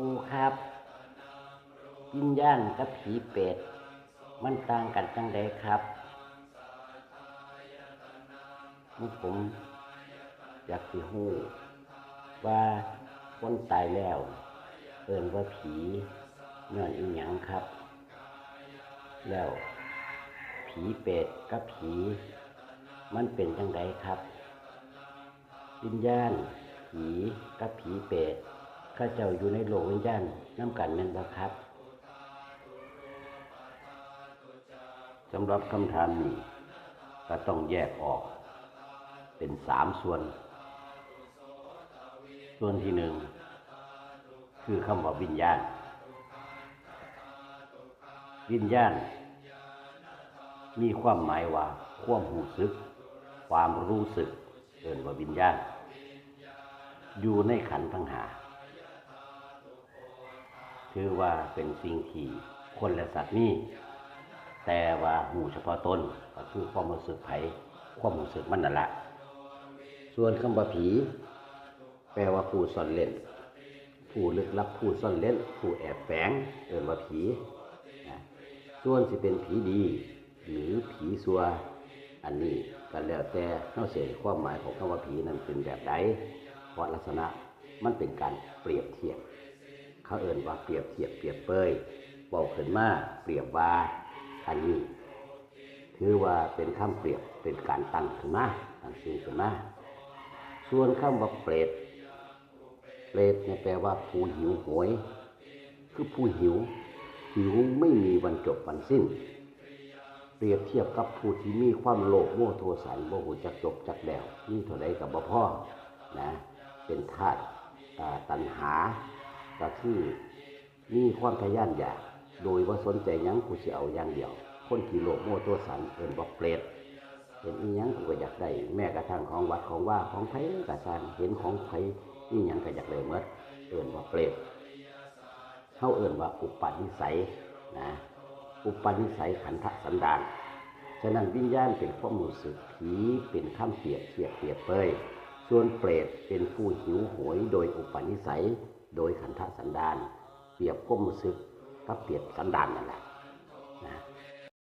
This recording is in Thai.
ปูครับ วิญญาณกับผีเป็ด มันต่างกันจังใดครับมุผม อยากสิฮู้ว่าคนตายแล้ว เอินว่าผีย้อนอีหยังครับ แล้ว ผีเป็ดกับผี มันเป็นจังใดครับ วิญญาณผีกับผีเปรต ข้าเจ้าอยู่ในโลกวิญญาณน้ำกันแม่นบ่ครับสำหรับคำถามนี้ก็ต้องแยกออก เป็นสามส่วน ส่วนที่หนึ่งคือคำว่าวิญญาณ วิญญาณ มีความหมายว่าความหูสึก ความรู้สึกเอินว่าวิญญาณ อยู่ในขันทั้งหา ถือว่าเป็นสิ่งที่คนและสัตว์มีแต่ว่าหูเฉพาะตนก็คือความรู้สึกไผความรู้สึกมันนั่นแหละส่วนคำว่าผี แปลว่าผู้ซ่อนเล่น ผู้ลึกลับผู้ซ่อนเล่น ผู้แอบแฝงเอินว่าผีนะส่วนสิเป็นผีดี หรือผีซัว อันนี้ก็แล้วแต่เข้าเสียความหมายของคำว่าผีนั้นเป็นแบบใดเพราะลักษณะมันเป็นการเปรียบเทียบ เขาเอ่นว่าเปรียบเทียบเปรียบเปยบอกขึ้นมาเปรียบว่าอันนี้ถือว่าเป็นคำเปรียบเป็นการตั้งขึ้นมาตั้งชื่อขึ้นมาส่วนคำว่าเปรตเปรตเนี่ยแปลว่าผู้หิวโหย คือผู้หิว หิวไม่มีวันจบวันสิ้น เปรียบเทียบกับผู้ที่มีความโลภโมโทสันโมโหจักจบจักแดวนี่เท่าใดกับบ่พ่อนะเป็นธาตุตัณหา ก็คือมีความทะยานอยาก โดยว่าสนใจยังกูสิเอาอย่างเดียว คนที่โลภโมโทสันเอินบอกเปรตเห็นอีหยังกูก็อยากได้ แม้กระทั่งของวัดของว่าของไผกระสร้างเห็นของไผนี่ยังก็อยากได้หมดเอินว่าเปรตเข้าเอินว่าอุปนิสัยนะอุปนิสัยขันธสันดานฉะนั้นวิญญาณเป็นความรู้สึกผีเป็นข้ามเปียบเทียบเปียบเปยส่วนเปรตเป็นผู้หิวโหยโดยอุปนิสัย โดยขันธสันดาน เปรียบก้มศึกกับเปรียบสันดานนั่นแหละ